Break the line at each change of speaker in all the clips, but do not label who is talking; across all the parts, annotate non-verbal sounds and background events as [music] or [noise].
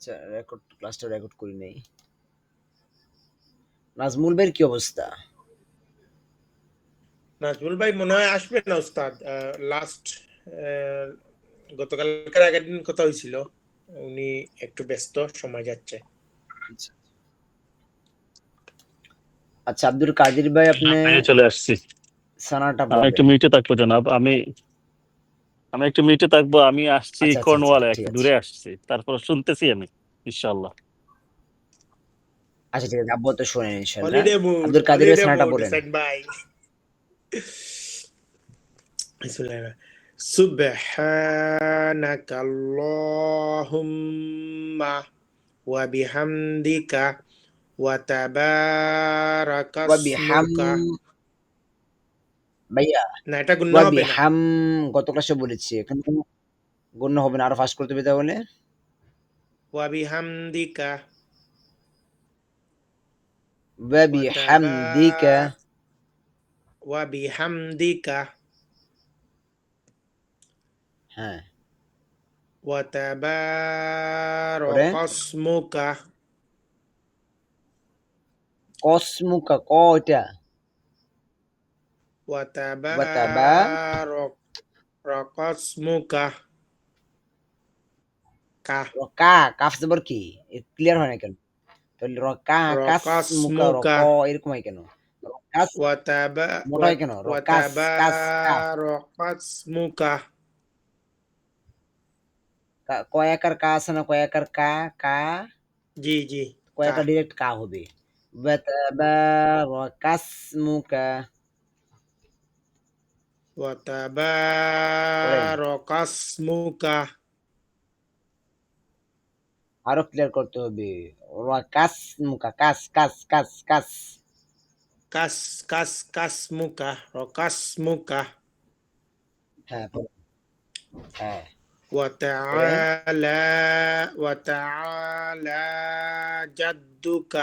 আচ্ছা রেকর্ড ক্লাসটা রেকর্ড করি নাই। নাজমুল ভাইয়ের কি অবস্থা?
নাজমুল ভাই মনে হয় আসবে না উস্তাদ লাস্ট গতকালকার আগের দিন কথা হয়েছিল। উনি একটু ব্যস্ত সময় যাচ্ছে।
আচ্ছা। আচ্ছা আব্দুল কাদির ভাই আপনি
চলে আসছি।
সানাটা
একটু মিউটে থাকব জনাব। আমি আমি একটু মিউটে থাকবো আমি আসছি
আচ্ছা, আচ্ছা,
কর্নওয়ালে
আচ্ছা,
একটু
ঠিক
দূরে আসছি তারপর শুনতেছি আমি ইনশাআল্লাহ
আচ্ছা ঠিক আছে আব্বু তো শুনেন ইনশাআল্লাহ
হলিডে মুড
আব্দুল কাদিরের সানাটা বলেন
ভাই سبحانك اللهم وبحمدك وتبارك
ওয়াবিহাম
اسمك
ভাইয়া
না এটা গুণ হবে
হাম গত ক্লাসে বলেছি এখানে কোনো হবে না আরও করতে হবে তাহলে।
ওয়াবি
হামদিকা।
ওয়াবিহামদিকা
হ্যাঁ।
ওয়াতাবারাক
কসমুকা ক এটা?
Wataba, rok, rokos
muka kah. Roka kaf sebar ki. Clear hone kan to roka kas
muka
roko irko mai keno
kas
wa taba mai keno roka rokos
muka ka
koya kar ka sana koya kar ka ka.
Ji ji.
Koya
ka.
direct ka hobe Wataba, rokos muka
وتبارك اسمك
আরো clear করতে হবে রাকাসমুকা কাস কাস কাস কাস
কাস কাস কাসমুকা রকাসমুকা
হ্যাঁ বলো। হ্যাঁ
وتعالى وتعالى جدك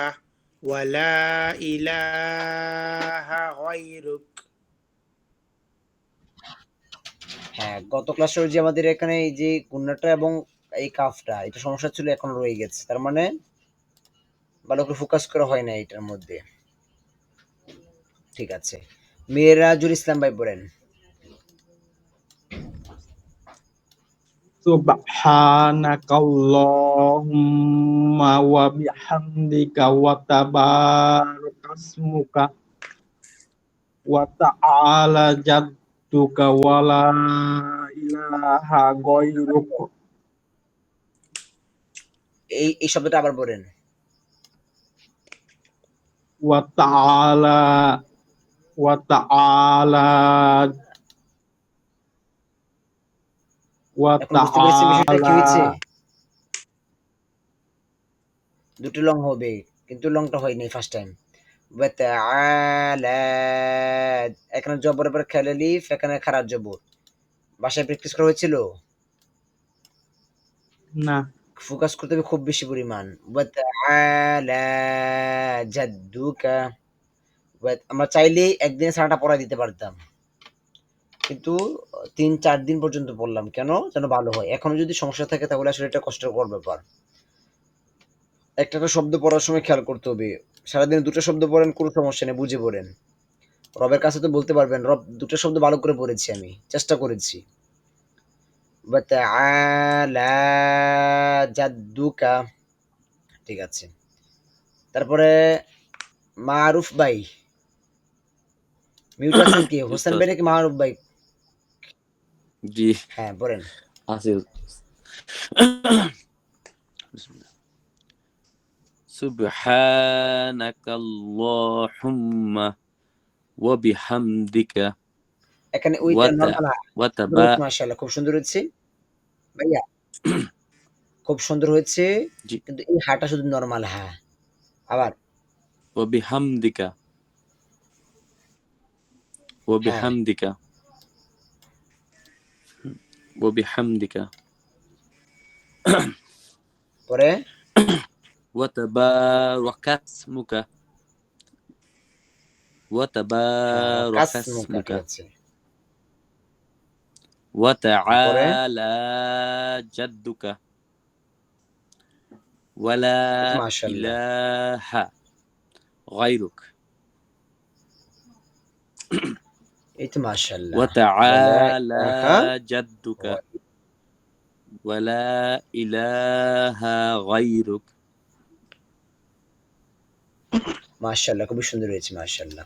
ولا إله غيرك
হ্যাঁ গত ক্লাসে যে আমাদের এখানে এই যে গুন্নাটা এবং এই কাফটা, এটা সমস্যা ছিল এখন রয়ে গেছে। তার মানে ভালো করে ফোকাস করা হয় না এটার মধ্যে। ঠিক আছে। মিরাজুল ইসলাম ভাই বলেন।
bihamdika wa tabarakasmuka wa ta'ala jadduka wa la ilaha ghairuk
এই এই শব্দটা আবার বলেন। বিষয়টা কি হয়েছে?
ta'ala
দুটো লং হবে কিন্তু লংটা হয়নি ফার্স্ট টাইম এখানে জবরের পর খেলে লিফ এখানে খারাপ জবর বাসায় প্র্যাকটিস করা হয়েছিল।
না।
ফোকাস করতে হবে খুব বেশি পরিমাণ। আমরা চাইলেই একদিনে সারাটা পড়া দিতে পারতাম। কিন্তু তিন চার দিন পর্যন্ত পড়লাম। কেন? যেন ভালো হয়। এখনও যদি সমস্যা থাকে তাহলে আসলে এটা কষ্টকর ব্যাপার। একটা একটা শব্দ পড়ার সময় খেয়াল করতে হবে। সারাদিন দুটো শব্দ পড়েন কোনো সমস্যা নেই বুঝে পড়েন। রবের কাছে তো বলতে পারবেন রব দুটো শব্দ ভালো করে পড়েছি আমি চেষ্টা করেছি। জাদ্দুকা ঠিক আছে। তারপরে মারুফ ভাই। মিউট আছেন কি? [coughs] হোসেন ভাই নাকি মারুফ ভাই?
জি।
হ্যাঁ বলেন
سبحانك اللهم وبحمدك
এখানে ওই
ওয়াতা-
নরমাল
وتبا
মাশাআল্লাহ খুব সুন্দর হয়েছে ভাইয়া [clears throat] খুব সুন্দর হয়েছে
জি।
কিন্তু এই হাটা শুধু নরমাল হ্যাঁ আবার
وبحمدك وبحمدك وبحمدك
পরে [clears throat]
وتبارك اسمك وتبارك اسمك وتعالى جدك. ولا إله غيرك.
ما شاء الله
وتعالى جدك. ولا إله غيرك.
মাশাআল্লাহ, খুবই সুন্দর হয়েছে, মাশাআল্লাহ।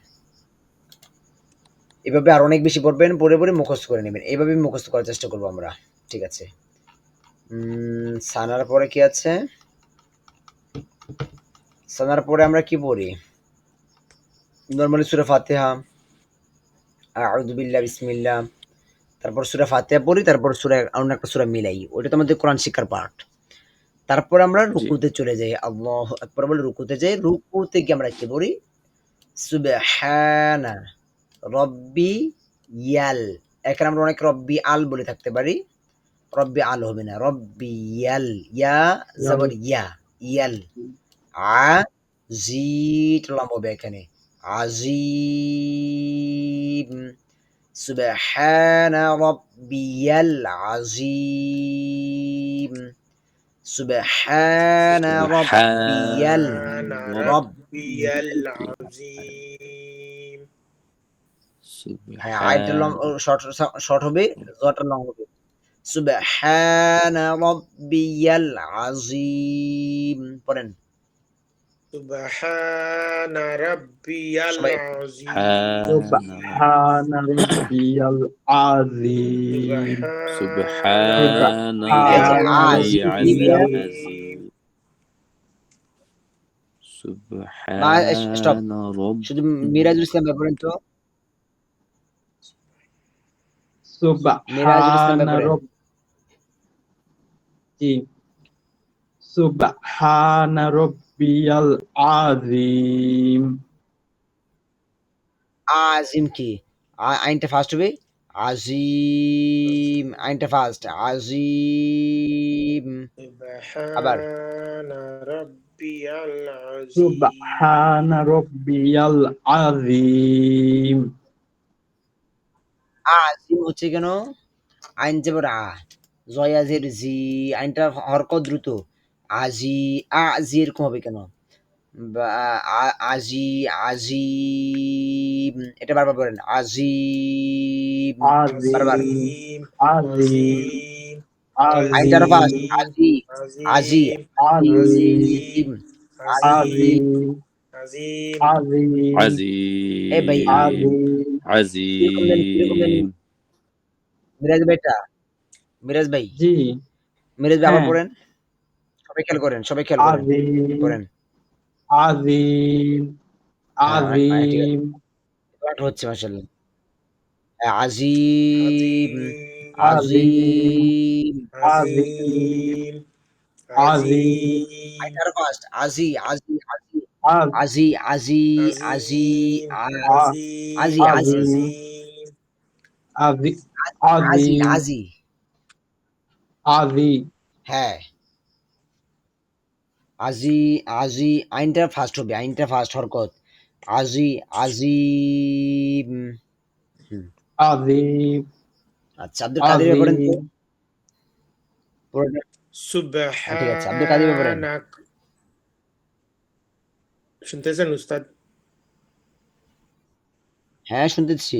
এভাবে আর অনেক বেশি পড়বেন, পড়ে পড়ে মুখস্থ করে নেবেন। এইভাবে মুখস্থ করার চেষ্টা করব আমরা, ঠিক আছে? সানার পরে কি আছে? সানার পরে আমরা কি পড়ি? নর্মালি সুরা ফাতিহা, আউযু বিল্লাহ, বিসমিল্লাহ। তারপর সুরা ফাতিহা পড়ি, তারপর সুরা, অন্য একটা সুরা মিলাই। ওটা তো আমাদের কোরআন শিক্ষার পার্ট তারপর আমরা রুকুতে চলে যাই আল্লাহ আকবার বলে রুকুতে যাই। রুকুতে গিয়ে আমরা কি পড়ি? সুবহানা রব্বি ইয়াল। এখানে আমরা অনেক রব্বি আল বলে থাকতে পারি। রব্বি আল হবে না রব্বি ইয়াল। ইয়া জবর ইয়া ইয়াল। আ জি লম্ব হবে এখানে। আজিম। সুবহানা রব্বিয়াল আজিম।
سبحان
رب
ربي العظيم
হ্যাঁ আইটা লং শর্ট শর্ট হবে জটা লং হবে সুবহানা রাব্বিয়াল আযীম পড়েন
سبحان ربي
সবাই।
العظيم
سبحان ربي العظيم
سبحان
এই যে
ربي
عظيم
العظيم
stop.
سبحان رب
শুধু মিরাজুল ইসলাম ভাই পড়েন তো মিরাজুল ইসলাম
سبحان
ভাই পড়েন
رب জি سبحان ربي
আজিম। কি? আইনটা ফার্স্ট হবে? আজিম আইনটা ফার্স্ট আজিম। আবার? হচ্ছে কেন? আইন যে জি আইনটা হরকত দ্রুত। আজি আ জি এরকম হবে কেন বা আ- আজি আজিম এটা বারবার বলেন আজিম বারবার
عظيم
عظيم
عظيم
আইনটা আরো ফাস্ট আজি আজি
عظيم
আজিম
عظيم
عظيم
عظيم
عظيم
এ ভাই
عظيم
কিরকম দেন, কিরকম দেন?
عظيم
মিরাজ ভাইটা মিরাজ ভাই
জি
মিরাজ ভাই আবার
হ্যাঁ।
পড়েন সবাই খেয়াল করেন সবাই খেয়াল করেন। আজিম
আজিম হ্যাঁ,
হ্যাঁ, হচ্ছে হ্যাঁ, আজিম আজিম আজিম। আজি আজি আজি। আজি। আজি আজি আজি আজি। আজি আজি।
আজি।
হ্যাঁ। আজি আজি আইনটা ফার্স্ট হবে আইনটা ফার্স্ট হরকত আজি আজি
আজি।
আচ্ছা আব্দুল কাদের পড়েন
আচ্ছা,
হ্যাঁ শুনতেছি।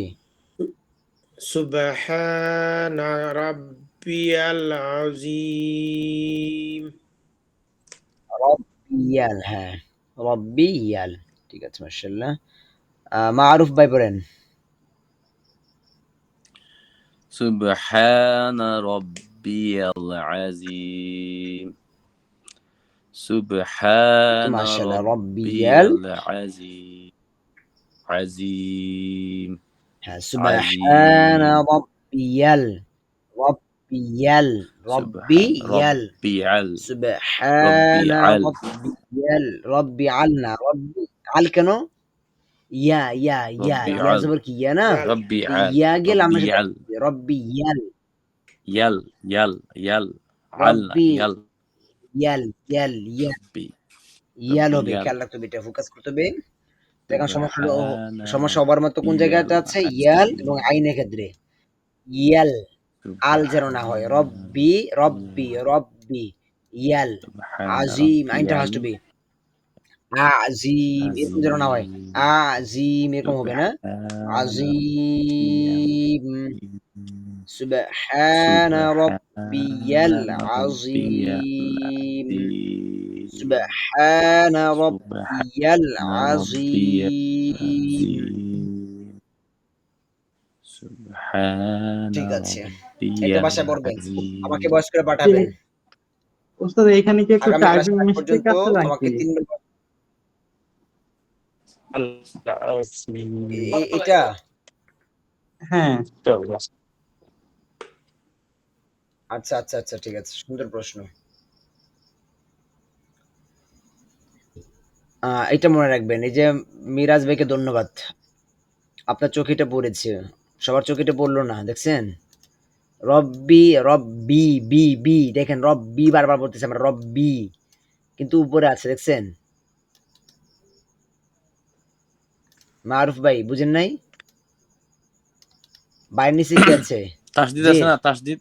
সুবহান রাব্বিয়াল আজিম
ইয়াল হ্যাঁ রব্বি ইয়াল ঠিক আছে মার্শাল্লাহ মারুফ ভাই পড়েন
سبحان ربي العظيم سبحان
ما شاء الله، ربي
ربي
ال-
العظيم عظيم
হ্যাঁ সুবহানা রব্বিয়াল রব্বিয়াল রব্বিয়াল সুবহানা রব্বিয়াল রব্বিয়াল না রব্বি আল কেন ইয়া ইয়া ইয়া ইয়া জবর কি ইয়া না
রব্বিয়াল
ইয়া গেল আমরা রব্বিয়াল ইয়াল
ইয়াল
ইয়াল
আল
ইয়াল ইয়াল ইয়াল ইয়াল
ইয়াল
হবে আল্লাহ তুমি এটা ফোকাস করতে হবে দেখেন সমস্যা সমস্যা হবার মতো কোন জায়গাটা আছে ইয়াল এবং আইনের ক্ষেত্রে ইয়াল আল যেন না হয় রব্বি রব্বি রব্বি ইয়াল
سبحان
আজিম
ربي
আইনটা has to be আজিম এরকম যেন না হয় আজিম এরকম হবে না আজিম سبحان ربي العظيم سبحان ربي العظيم
سبحان
ঠিক আছে আমাকে বয়স করে পাঠাবেন আচ্ছা আচ্ছা আচ্ছা ঠিক আছে সুন্দর প্রশ্ন। এটা মনে রাখবেন এই যে মিরাজ ভাইকে ধন্যবাদ। আপনার চোখেটা পড়েছে। সবার চোখিটা পড়ল না দেখছেন? রব্বি রব্বি বি বি দেখেন রব্বি বারবার বলতেছে আমরা রব্বি কিন্তু উপরে আছে দেখছেন? মারুফ ভাই বুঝেন নাই? বাইরের নিচে কি আছে? [coughs]
তাসদিদ আছে না তাসদিদ?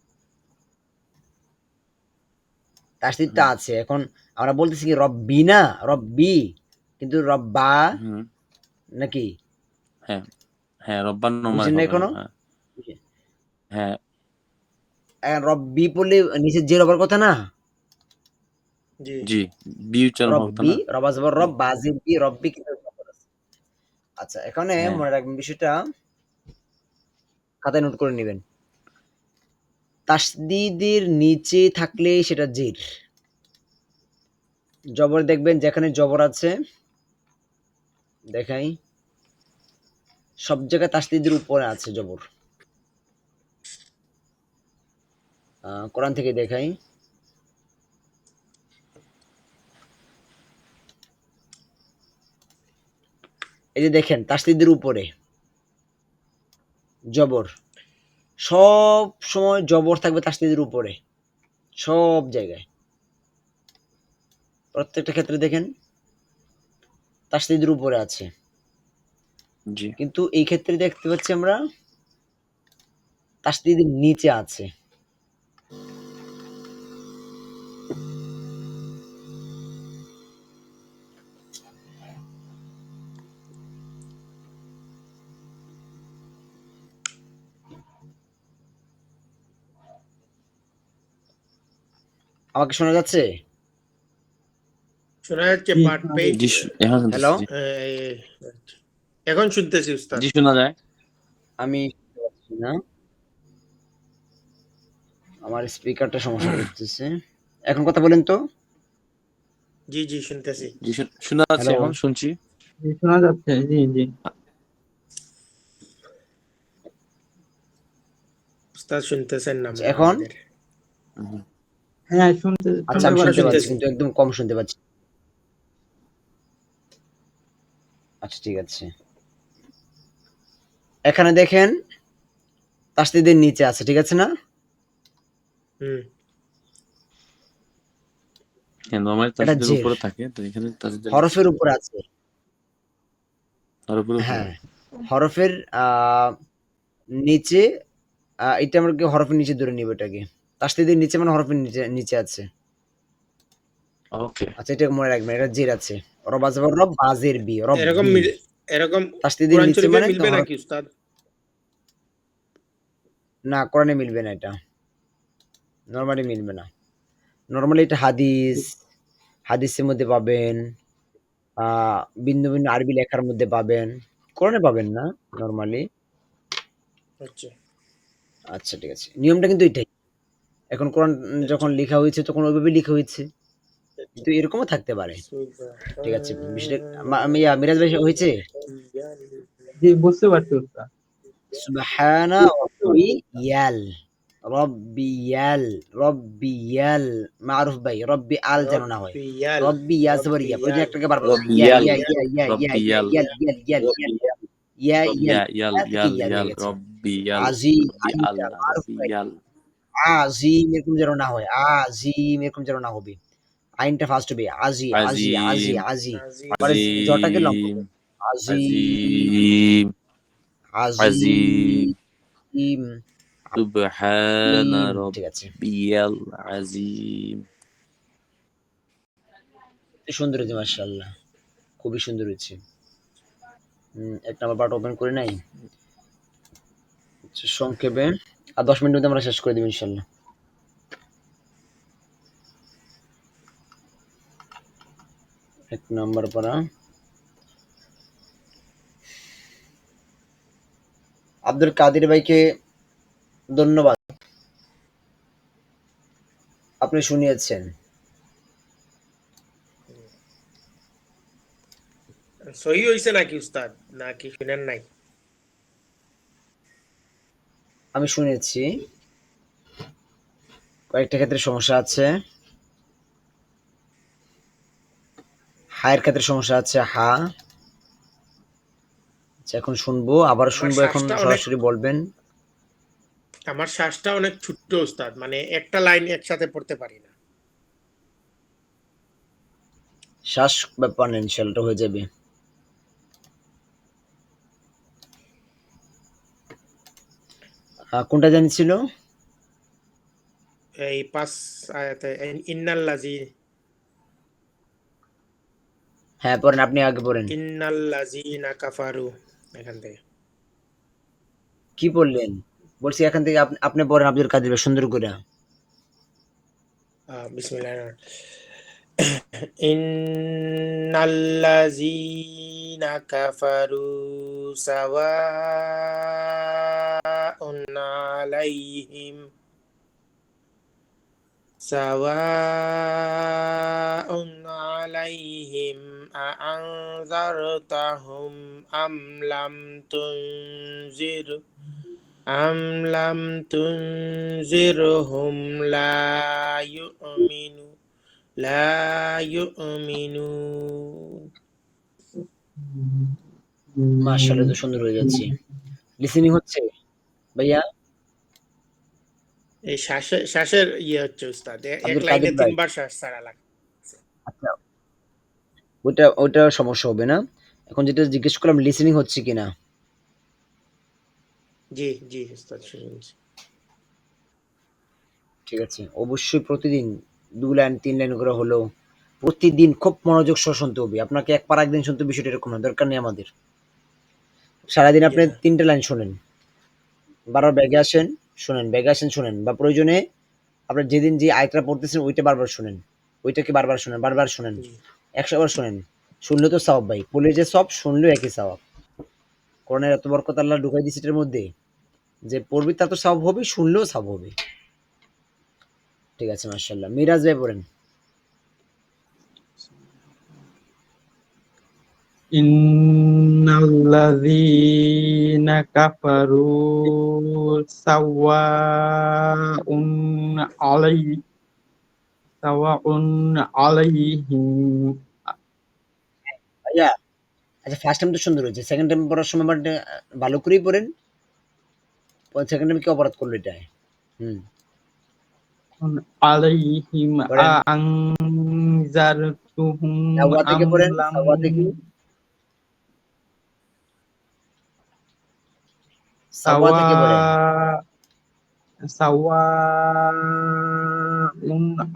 তাসদিদটা আছে এখন আমরা বলতেছি কি রব্বি না রব্বি কিন্তু রব্বা নাকি?
হ্যাঁ রব্বান নমাজ
বুঝেন না
হবে,
এখনও?
হ্যাঁ। হ্যাঁ
রব্বি পড়লে নিচে যে রবার কথা না?
জি।
জি বি উচ্চারণ হবে না।
রবা জবর রব বাজির বি রব্বি কিন্তু আচ্ছা এখানে
হ্যাঁ।
মনে রাখবেন বিষয়টা খাতায় নোট করে নেবেন। তাসদিদের নিচে থাকলে সেটা জির। জবর দেখবেন যেখানে জবর আছে দেখাই। সব জায়গায় তাসদিদের উপরে আছে জবর। কোরআন থেকে দেখাই। এই যে দেখেন তাসদিদের উপরে জবর। সব সময় জবর থাকবে তাসদিদের উপরে। সব জায়গায়। প্রত্যেকটা ক্ষেত্রে দেখেন তাসদিদের উপরে আছে।
জি।
কিন্তু এই ক্ষেত্রে দেখতে পাচ্ছি আমরা তাসদিদের নিচে আছে। আমাকে শোনা যাচ্ছে?
শোনা যাচ্ছে পার্ট পেজ
এখন শুনতেছি,
হ্যালো?
এখন শুনতেছি উস্তাদ।
জি শোনা যায়।
আমি না। আমার স্পিকারটা সমস্যা করতেছে। এখন কথা বলেন তো।
জি জি শুনতেছি।
জি শোনা যাচ্ছে এখন শুনছি।
শোনা যাচ্ছে জি জি।
উস্তাদ শুনতেছেন না
এখন?
হ্যাঁ শুনতে
আচ্ছা আমি শুনতে পাচ্ছি। কিন্তু একদম কম শুনতে পাচ্ছি। আচ্ছা ঠিক আছে। এখানে দেখেন তাসদিদের নিচে আছে ঠিক আছে না?
হুম।
হ্যাঁ নরমালি তাসদিদের উপরে থাকে তো এখানে তাসদিদের
হরফের উপরে আছে।
তার
হ্যাঁ হরফের আহ, নিচে আহ, এটা আমরা কি হরফের নিচে ধরে নিব এটাকে? তাসদিদের নিচে মানে হরফের নিচে নিচে আছে।
ওকে
আচ্ছা এটা মনে রাখবেন এটা জের আছে। রবা জবর রব বাজের বি রব
এরকম এরকম
তাসদিদের নিচে মানে
মিলবে নাকি উস্তাদ?
না কোরআনে মিলবে না এটা। নর্মালি মিলবে না। নরমালি এটা হাদিস হাদিসের মধ্যে পাবেন আহ ভিন্ন ভিন্ন আরবি লেখার মধ্যে পাবেন। কোরআনে পাবেন না নরমালি।
আচ্ছা।
আচ্ছা ঠিক আছে। নিয়মটা কিন্তু এটাই। এখন কোরআন যখন লেখা হয়েছে তখন ওইভাবে লেখা হয়েছে কিন্তু এরকমও থাকতে পারে ঠিক আছে বিষয়টা মা- আমি ইয়া, মিরাজ ভাই হয়েছে
জি বুঝতে পারছি
সুবহানা রব্বিয়াল রব্বিয়াল রব্বিয়াল মারুফ ভাই রব্বি আল যেন না হয় রব্বি ইয়া জবর ইয়া ওই যে একটাকে বারবার
রব্বিয়াল,
ইয়া ইয়া ইয়া ইয়া ইয়া ইয়া ইয়া ইয়া ইয়া ইয়া ইয়া
ইয়া ইয়াল ইয়াল ইয়াল রব্বি ইয়াল
আজিম
রব্বি আল
আজিম এরকম যেন না হয় আজিম এরকম যেন না হবে। আইনটা ফার্স্ট হবে আজি আজি আজি আজি। পরে জটাকে লম্ব
আজিম।
আজিম।
সুবহান রব্বিয়াল আজিম।
সুন্দর হয়েছে মার্শাল্লাহ খুবই সুন্দর হয়েছে। এক নম্বর পার্ট ওপেন করে নাই? সংক্ষেপে, আর দশ মিনিট মধ্যে আমরা শেষ করে দেবো ইনশাল্লাহ। এক নম্বর পড়া আব্দুল কাদির ভাইকে ধন্যবাদ। আপনি শুনিয়েছেন।
সহি হয়েছে নাকি উস্তাদ? নাকি শুনেন নাই?
আমি শুনেছি। কয়েকটা ক্ষেত্রে সমস্যা আছে। হায়ের ক্ষেত্রে সমস্যা আছে হা। আচ্ছা, এখন শুনব আবার শুনব এখন সরাসরি বলবেন।
আমার শ্বাসটা অনেক ছোট্ট ওস্তাদ মানে একটা লাইন একসাথে পড়তে পারি না।
শ্বাস ব্যাপার নেই ইনশাল্লাহ হয়ে যাবে। কোনটা জানিছিল
এই পাঁচ আয়াতে ইন্নাল্লাজি।
হ্যাঁ পড়েন আপনি আগে পড়েন।
ইন্নাল্লাজিনা কাফারু এখান থেকে।
কি বললেন বলছি এখান থেকে আপনি- আপনি পড়েন আব্দুল কাদের সুন্দর করে।
রহমানির ইন্নাল্লাযীনা কাফারু সাওয়াউন আলাইহিম সাওয়াউন আলাইহিম আআনজারতাহুম আম লাম তুনজির أم لم تنذرهم لا يؤمنوا لا يؤمنون
মাশাআল্লাহ তো সুন্দর হয়ে যাচ্ছে লিসেনিং হচ্ছে ভাইয়া
এই শ্বাসের শ্বাসের ইয়ে হচ্ছে উস্তাদ এক লাইনে তিনবার শ্বাস ছাড়া লাগে।
আচ্ছা। ওটা ওটা সমস্যা হবে না। এখন যেটা জিজ্ঞেস করলাম লিসেনিং হচ্ছে কিনা?
জি জি উস্তাদ
ঠিক আছে। অবশ্যই প্রতিদিন দু লাইন তিন লাইন করে হলেও প্রতিদিন খুব মনোযোগ সহ শুনতে হবে। আপনাকে এক পার একদিন শুনতে বিষয়টা এরকম না। দরকার নেই আমাদের। সারাদিন আপনি তিনটে লাইন শোনেন। বারবার ব্যাগে আসেন শোনেন ব্যাগে আসেন শোনেন বা প্রয়োজনে আপনার যেদিন যে আয়টা পড়তেছেন ওইটা বারবার শোনেন। ওইটাকে বারবার শোনেন বারবার শোনেন। একশো বার শোনেন। শুনলে তো সব ভাই পড়লে যে সব শুনলেও একই সবাব করোনার এত বরকত আল্লাহ ঢুকাই দিয়েছে এটার মধ্যে যে পড়বি তা তো সব হবে শুনলেও সব হবে। ঠিক আছে মার্শাল্লাহ মিরাজ ভাই পড়েন।
ইন্নাল্লাযীনা কাফারু সাওয়াউন আলাই সাওয়াউন আলাইহিম
ভাইয়া আচ্ছা ফার্স্ট টাইম তো সুন্দর হয়েছে। সেকেন্ড টাইম পড়ার সময় বাট ভালো করেই পড়েন। সেকেন্ড টাইম কি অপরাধ করল এটা হুম।
আলাইহিম। আনজারতুহুম
থেকে পড়েন, থেকে। সাওয়া থেকে পড়েন
সাওয়াউন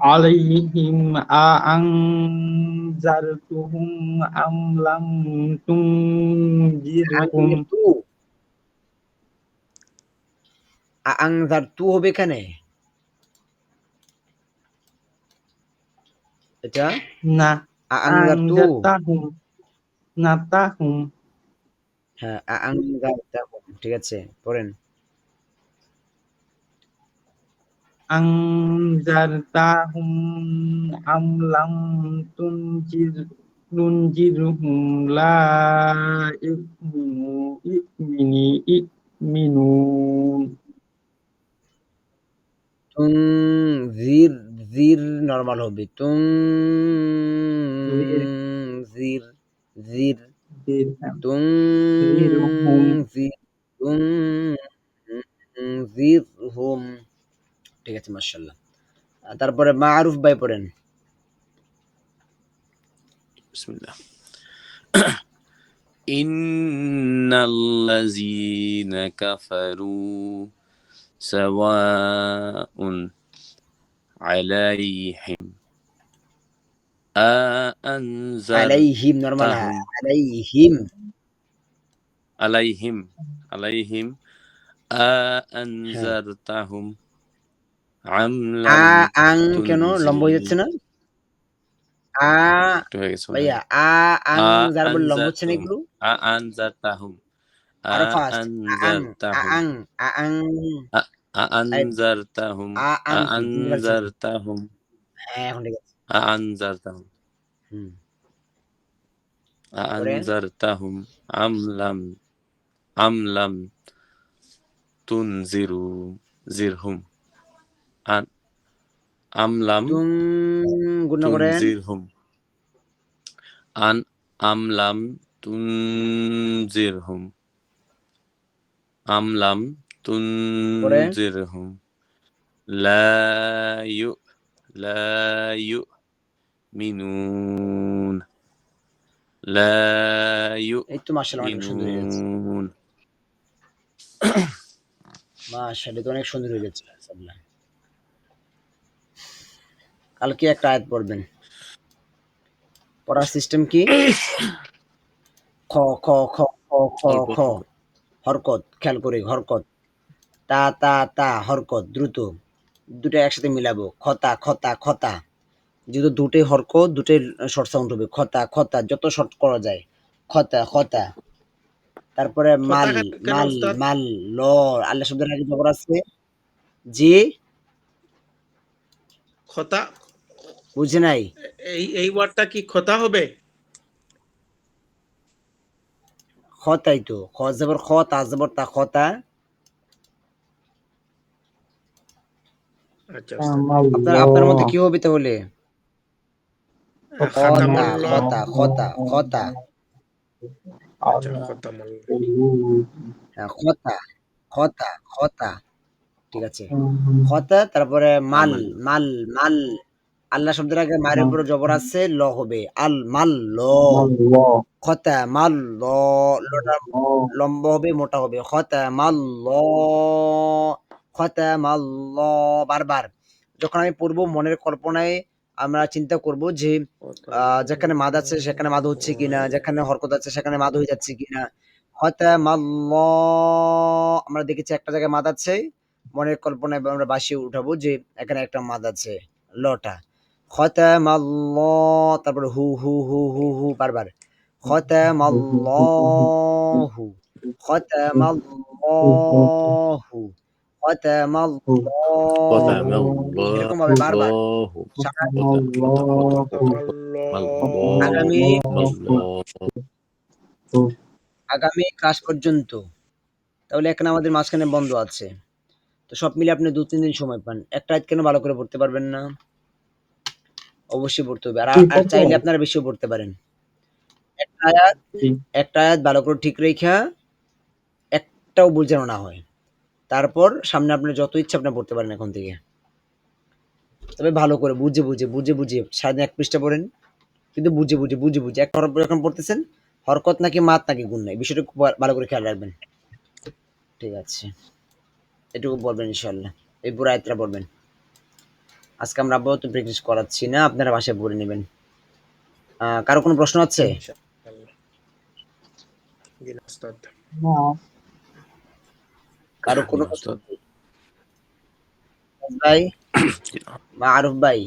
আলাইহিম আনজারতুহুম আম লাম তুনজিরহুম
তু আংজার তু হবে এখানে এটা
না
আংজার তু
আনজারতাহুম না তাহুম
হ্যাঁ আংজার ঠিক আছে পড়েন।
আংজারতাহুম
তুং নর্মাল হবে। তুং জির। জির তুং জির। তুং জির হুম ঠিক আছে মার্শাল্লাহ তারপরে মারুফ ভাই পড়েন
بسم الله إن الذين كفروا سواء عليهم أأنذرتهم
আলাইহিম নরমাল হ্যাঁ আলাইহিম
আলাইহিম আনজারতাহুম আম
আং কেন? লম্ব হয়ে যাচ্ছে না? আ
হয়ে গেছে
ভাইয়া আ আং জারবুল লম্ব হচ্ছে না একটু? আ
আনজারতাহুম
আং
আমলাম তুন
জিরু জিরহুম আন
আমলাম তুনজিরহুম আন আমলাম তুনজিরহুম আমলাম তুনজিরহুম লা ইউ লা ইউ মিনুন লায়ু
এই তো মাশাআল্লাহ অনেক সুন্দর
হয়েছে
মা তো অনেক সুন্দর হয়ে গেছে সাবলা কালকে একটা আয়াত পড়বেন। পড়ার সিস্টেম কি? খ খ খ খ খ হরকত খেয়াল করে হরকত। তা তা তা হরকত দ্রুত। দুটো একসাথে মিলাবো। খতা খতা খতা। যেহেতু দুটোই হরকত দুটোই শর্ট সাউন্ড হবে। খতা খতা যত শর্ট করা যায়। খতা খতা। তারপরে মাল
কেন-
মাল
উস্তাদ?
মাল ল আল্লাহ শব্দের আগে জবর আছে। জি?
খতা?
বুঝে নাই।
এই এই ওয়ার্ডটা কি খতা হবে?
খতাই তো। খ জবর খ তা জবর তা খতা।
আচ্ছা উস্তাদ।
আপনার আপনার মধ্যে কি হবে তাহলে? খতা। খতা খতা। হ্যাঁ, খতা খতা খতা ঠিক আছে? খতা তারপরে মাল মাল। মাল আল্লাহ শব্দের আগে মায়ের উপরে জবর আছে ল হবে। আল মাল ল। খতা মাল ল। লটা লম্বা হবে মোটা হবে। খতা মাল ল। খতা মাল ল। বারবার। যখন আমি পড়ব মনের কল্পনায় আমরা চিন্তা করব যে যেখানে মাদ আছে সেখানে মাদ হচ্ছে কিনা যেখানে হরকত আছে সেখানে মাদ হয়ে যাচ্ছে কিনা আমরা দেখেছি একটা জায়গায় মাদ আছে মনের কল্পনায় আমরা বাসিয়ে উঠাবো যে এখানে একটা মাদ আছে লটা খতাম তারপর হু হু হু হু হু বারবার খতাম হু খতাম
হু
এরকম ভাবে বারবার
الله
সারা আগামী আগামী ক্লাস পর্যন্ত তাহলে এখানে আমাদের মাঝখানে বন্ধ আছে তো সব মিলে আপনি দু তিন দিন সময় পান একটা আয়াত কেন ভালো করে পড়তে পারবেন না অবশ্যই পড়তে হবে আর আর চাইলে আপনারা বেশিও পড়তে পারেন একটা আয়াত
ঠিক।
একটা আয়াত ভালো করে ঠিক রেখা একটাও ভুল যেন না হয় তারপর সামনে আপনার যত ইচ্ছা আপনি পড়তে পারেন এখন থেকে। তবে ভালো করে বুঝে বুঝে বুঝে বুঝে সারাদিন এক পৃষ্ঠা পড়েন। কিন্তু বুঝে বুঝে বুঝে বুঝে। একটা হরফ যখন পড়তেছেন হরকত নাকি মাত নাকি গুণ নাই। বিষয়টা খুব ভালো করে খেয়াল রাখবেন। ঠিক আছে। এটুকু বলবেন ইনশাল্লাহ এই পুরো আয়ত্রা বলবেন আজকে আমরা আপাতত প্র্যাকটিস করাচ্ছি না। আপনারা বাসায় পড়ে নেবেন। আহ, কারও কোনো প্রশ্ন আছে?
না।
কারও কোনো প্রশ্ন ভাই [coughs] মারুফ ভাই।